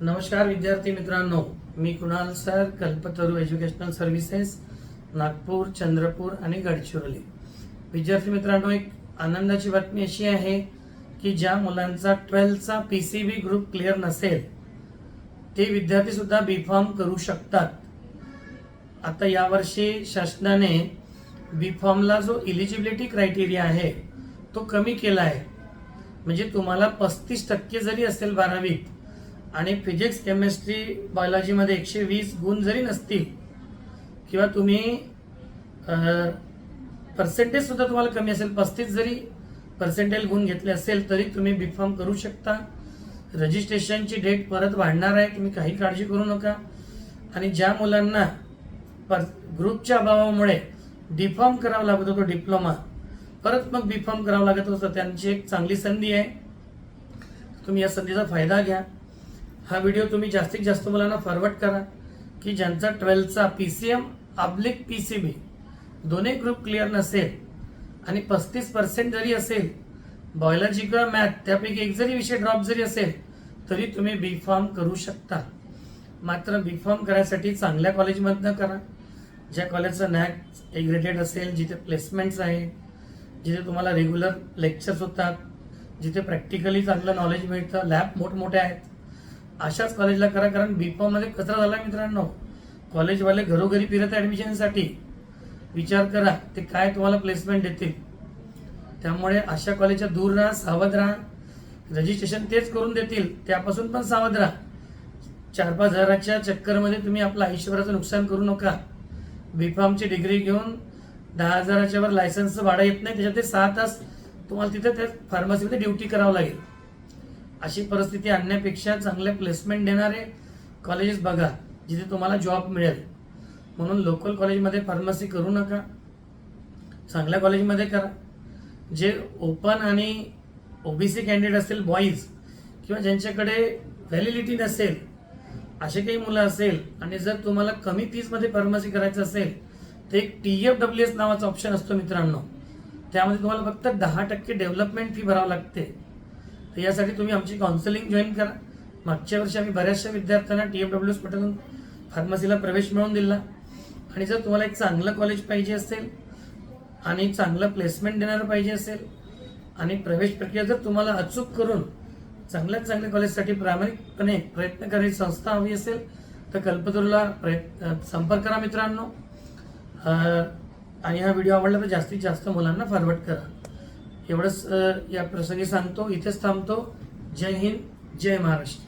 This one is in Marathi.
नमस्कार विद्यार्थी मित्रांनो. मी Kunal sir Kalpataru educational services Nagpur Chandrapur आणि गडचिरोली. विद्यार्थी मित्रांनो एक आनंदाची बातमी अशी आहे की ज्या मुलांचा ट्वेल्थचा P C B group clear नसेल ते विद्यार्थीसुद्धा बी फॉर्म करू शकतात. आता यावर्षी शासनाने बी फॉर्मला जो इलिजिबिलिटी क्रायटेरिया आहे तो कमी केला आहे म्हणजे तुम्हाला पस्तीस टक्के जरी असेल बारावीत आणि फिजिक्स केमिस्ट्री बायोलॉजीमध्ये एकशे वीस गुण जरी नसतील किंवा तुम्ही पर्सेंटेजसुद्धा तुम्हाला कमी असेल पस्तीस जरी पर्सेंटेज गुण घेतले असेल तरी तुम्ही बी फॉर्म करू शकता. रजिस्ट्रेशनची डेट परत वाढणार आहे तुम्ही काही काळजी करू नका. आणि ज्या मुलांना पर ग्रुपच्या अभावामुळे डी फॉर्म करावा लागत होतो डिप्लोमा परत मग बी फॉर्म करावं लागत होतं त्यांची एक चांगली संधी आहे. तुम्ही या संधीचा फायदा घ्या. हा व्हिडिओ तुम्ही जास्तीत जास्त मुलांना फॉरवर्ड करा की ज्यांचा ट्वेल्थचा पी सी एम अब्लिक पी सी बी दोन्ही ग्रुप क्लिअर नसेल आणि पस्तीस पर्सेंट जरी असेल बॉयलॉजी किंवा मॅथ त्यापैकी एक जरी विषय ड्रॉप जरी असेल तरी तुम्ही बी फॉर्म करू शकता. मात्र बी फॉर्म करायसाठी चांगल्या कॉलेजमधनं करा. ज्या कॉलेजचं नॅक एग्रेडेड असेल जिथे प्लेसमेंट्स आहे जिथे तुम्हाला रेग्युलर लेक्चर्स होतात जिथे प्रॅक्टिकली चांगलं नॉलेज मिळतं लॅब मोठमोठे आहेत. अशाच कॉलेजला करा कारण बी मध्ये कचरा झाला मित्रांनो. कॉलेजवाले घरोघरी फिरत आहे ॲडमिशनसाठी विचार करा ते काय तुम्हाला प्लेसमेंट देतील. त्यामुळे अशा कॉलेजच्या दूर राहा सावध राहा. रजिस्ट्रेशन तेच करून देतील त्यापासून पण सावध राहा. चार पाच हजाराच्या चक्करमध्ये तुम्ही आपलं आयुष्यभराचं नुकसान करू नका. बी फॉर्मची डिग्री घेऊन दहा हजाराच्या वर लायसन्सचं भाडं येत नाही त्याच्यात ते सहा तास तुम्हाला तिथे त्या फार्मसीमध्ये ड्युटी करावं लागेल. अशी परिस्थिती आणण्यापेक्षा चांगले प्लेसमेंट देणारे कॉलेजेस बघा जिथे तुम्हाला जॉब मिळेल. म्हणून लोकल कॉलेजमध्ये फार्मसी करू नका. चांगल्या कॉलेजमध्ये करा. जे ओपन आणि ओबीसी कॅन्डिडेट असतील बॉईज किंवा ज्यांच्याकडे व्हॅलिडिटी नसेल असे काही मुलं असेल आणि जर तुम्हाला कमी फीजमध्ये फार्मसी करायचं असेल तर एक टी एफ डब्ल्यू एस नावाचा ऑप्शन असतो मित्रांनो. त्यामध्ये तुम्हाला फक्त दहा टक्के डेव्हलपमेंट फी भरावं लागते. तर यासाठी तुम्ही आमची काउन्सिलिंग जॉईन करा. मागच्या वर्षी आम्ही बऱ्याचशा विद्यार्थ्यांना टी एफ डब्ल्यू एस पटकून फार्मसीला प्रवेश मिळवून दिला. आणि जर तुम्हाला एक चांगलं कॉलेज पाहिजे असेल आणि चांगलं प्लेसमेंट देणारं पाहिजे असेल आणि प्रवेश प्रक्रिया जर तुम्हाला अचूक करून चांगल्यात चांगल्या कॉलेजसाठी प्रामाणिकपणे प्रयत्न करायची संस्था हवी असेल तर कल्पतरूला प्रयत्न संपर्क करा मित्रांनो. आणि हा व्हिडिओ आवडला तर जास्तीत जास्त मुलांना फॉरवर्ड करा. एवढंच या प्रसंगी सांगतो इथेच थांबतो. जय हिंद जय महाराष्ट्र.